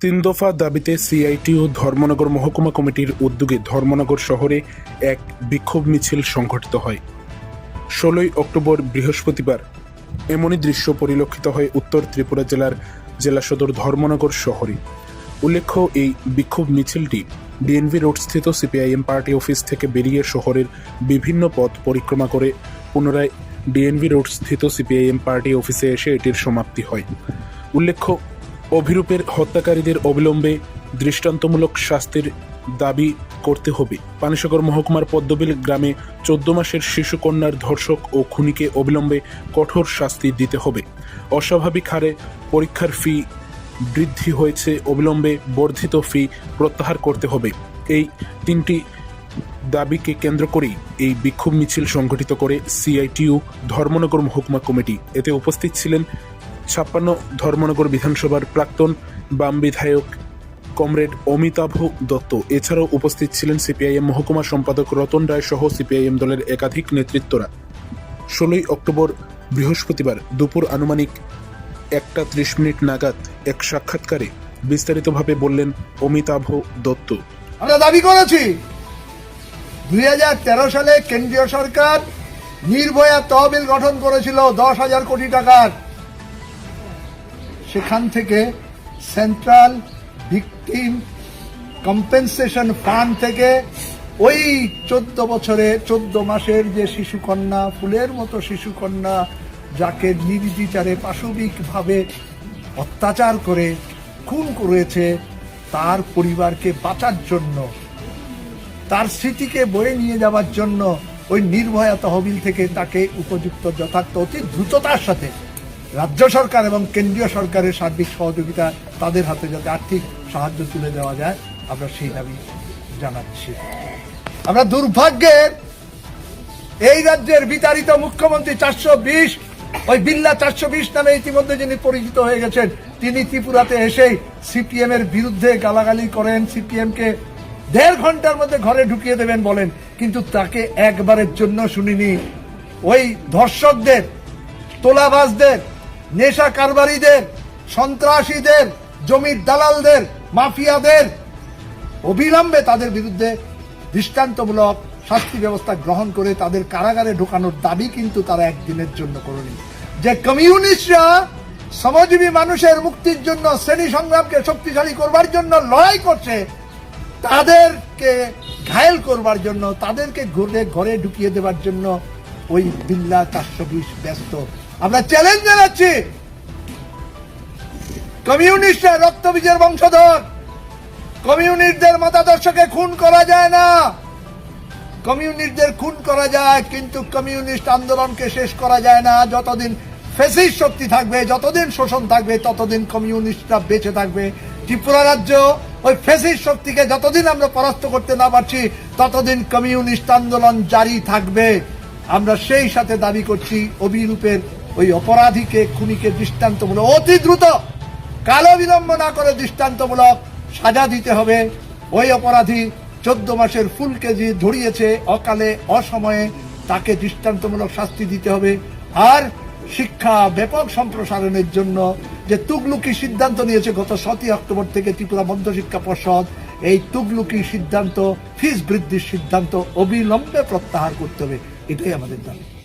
তিন দফা দাবিতে সিআইটিও ধর্মনগর মহকুমা কমিটির উদ্যোগে ধর্মনগর শহরে এক বিক্ষোভ মিছিল সংঘটিত হয়। ষোলোই অক্টোবর বৃহস্পতিবার এমনই দৃশ্য পরিলক্ষিত হয় উত্তর ত্রিপুরা জেলার জেলা সদর ধর্মনগর শহরে। উল্লেখ্য, এই বিক্ষোভ মিছিলটি ডিএনভি রোড স্থিত সিপিআইএম পার্টি অফিস থেকে বেরিয়ে শহরের বিভিন্ন পথ পরিক্রমা করে পুনরায় ডিএনভি রোড স্থিত সিপিআইএম পার্টি অফিসে এসে এটির সমাপ্তি হয়। উল্লেখ্য অভিরূপের হত্যাকারীদের অবিলম্বে দৃষ্টান্তমূলক শাস্তির দাবি করতে হবে। পানিসাগর মহকুমার পদ্মবিল গ্রামে চোদ্দ মাসের শিশুকন্যার ধর্ষক ও খুনিকে অবিলম্বে কঠোর শাস্তি দিতে হবে। অস্বাভাবিক হারে পরীক্ষার ফি বৃদ্ধি হয়েছে, অবিলম্বে বর্ধিত ফি প্রত্যাহার করতে হবে। এই তিনটি দাবিকে কেন্দ্র করেই এই বিক্ষোভ মিছিল সংগঠিত করে সিআইটিইউ ধর্মনগর মহকুমা কমিটি। এতে উপস্থিত ছিলেন ছাপ্পান্ন ধর্মনগর বিধানসভার প্রাক্তন বাম বিধায়ক কমরেড অমিতাভ দত্ত। এছাড়াও উপস্থিত ছিলেন সিপিআইএম মহকুমা সম্পাদক রতন রায় সহ সিপিআইএম দলের একাধিক নেতৃত্বরা। ষোলোই অক্টোবর বৃহস্পতিবার দুপুর আনুমানিক একটা ত্রিশ মিনিট নাগাদ এক সাক্ষাৎকারে বিস্তারিতভাবে বললেন অমিতাভ দত্ত। আমরা দাবি করেছি, দুই হাজার তেরো সালে কেন্দ্রীয় সরকার নির্ভয়া তহবিল গঠন করেছিল দশ হাজার কোটি টাকার। সেখান থেকে সেন্ট্রাল ভিকটিম কম্পেনসেশন ফান্ড থেকে ওই চোদ্দ বছরে, চোদ্দ মাসের যে শিশুকন্যা, ফুলের মতো শিশুকন্যা, যাকে নির্বিচারে পাশবিকভাবে অত্যাচার করে, খুন করেছে, তার পরিবারকে বাঁচার জন্য, তার স্মৃতিকে বয়ে নিয়ে যাওয়ার জন্য ওই নির্ভয়া তহবিল থেকে তাকে উপযুক্ত যথার্থ অতি দ্রুততার সাথে রাজ্য সরকার এবং কেন্দ্রীয় সরকারের সার্বিক সহযোগিতা তাদের হাতে যাতে আর্থিক সাহায্য তুলে দেওয়া যায়, আমরা সেই দাবি জানাচ্ছি। আমরা দুর্ভাগ্যের এই রাজ্যের বিতাড়িত মুখ্যমন্ত্রী চারশো বিশ, ওই বিল্লা চারশো বিশ নামে ইতিমধ্যে যিনি পরিচিত হয়ে গেছেন, তিনি ত্রিপুরাতে এসেই সিপিএম এর বিরুদ্ধে গালাগালি করেন সিপিএম কে দেড় ঘণ্টার মধ্যে ঘরে ঢুকিয়ে দেবেন বলেন, কিন্তু তাকে একবারের জন্য শুনিনি। ওই ধর্ষকদের, তোলাবাজদের নেশা কারবারিদের, সন্ত্রাসীদের, জমির দালালদের, মাফিয়াদের অবিলম্বে তাদের বিরুদ্ধে দৃষ্টান্তমূলক শাস্তি ব্যবস্থা গ্রহণ করে তাদের কারাগারে ঢোকানোর দাবি কিন্তু তারা একদিনের জন্য করেনি। যে কমিউনিস্টরা শ্রমজীবী মানুষের মুক্তির জন্য শ্রেণি সংগ্রামকে শক্তিশালী করবার জন্য লড়াই করছে, তাদেরকে ঘায়েল করবার জন্য, তাদেরকে ঘুরে ঘরে ঢুকিয়ে দেওয়ার জন্য ওই বিল্লা চারশো বিশ ব্যস্ত আমরা চ্যালেঞ্জ জানাচ্ছি। কমিউনিস্টরা রক্তবীজের বংশধর। কমিউনিস্টদের মতাদর্শকে খুন করা যায় না। কমিউনিস্টদের খুন করা যায়, কিন্তু কমিউনিস্ট আন্দোলনকে শেষ করা যায় না। যতদিন ফেসিস শক্তি থাকবে, যতদিন শোষণ থাকবে, ততদিন কমিউনিস্টরা বেঁচে থাকবে। ত্রিপুরা রাজ্য ওই ফেসিস শক্তিকে যতদিন আমরা পরাস্ত করতে না পারছি, ততদিন কমিউনিস্ট আন্দোলন জারি থাকবে। আমরা সেই সাথে দাবি করছি অভিরূপের ওই অপরাধীকে খুনিকে দৃষ্টান্তমূলক, অতি দ্রুত কালো বিলম্ব না করে দৃষ্টান্তমূলক সাজা দিতে হবে। ওই অপরাধী চোদ্দ মাসের ফুল কেজি ধরিয়েছে, অকালে, অসময়ে তাকে দৃষ্টান্তমূলক শাস্তি দিতে হবে। আর শিক্ষা ব্যাপক সম্প্রসারণের জন্য যে তুগলুকি সিদ্ধান্ত নিয়েছে গত সতই অক্টোবর থেকে ত্রিপুরা মধ্যশিক্ষা পর্ষদ, এই তুগলুকি সিদ্ধান্ত, ফিস বৃদ্ধির সিদ্ধান্ত অবিলম্বে প্রত্যাহার করতে হবে। এটাই আমাদের দাবি।